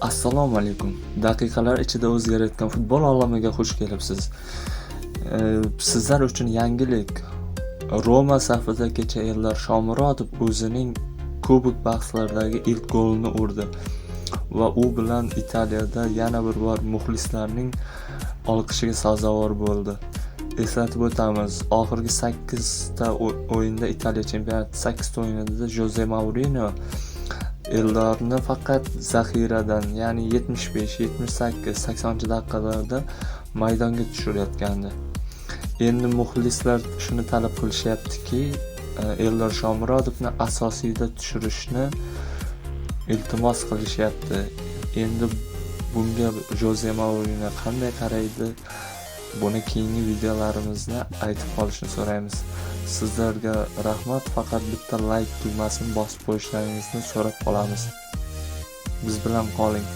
Assalomu alaykum. Daqiqalar ichida o'zgarayotgan futbol olamiga xush kelibsiz. E, Sizlar uchun yangilik. Roma safida kecha Eldor Shomurodov o'zining Kubok bahslaridagi ilk golini urdi va u bilan Italiyada yana bir bor muxlislarning olqishiga sazovor bo'ldi. Eslatib o'tamiz, oxirgi 8 ta o'yinda Italiya chempionati 8 ta o'yinida Jose Mourinho Eldorni faqat zaxiradan, ya'ni 75, 78, 80 daqiqalarda maydonga tushirayotgandi. Endi muxlislar shuni talab qilishyaptiki, Eldor Shomurodovni asosiyda tushirishni iltimos qilishyapti. Endi bunga Jose Mourinho qanday qaraydi? Buni keyingi videolarimizda aytib qolishni so'raymiz. Sizlarga rahmat, faqat bitta like tugmasini bosib qo'yishlaringizni so'rab qolamiz. Biz bilan qoling.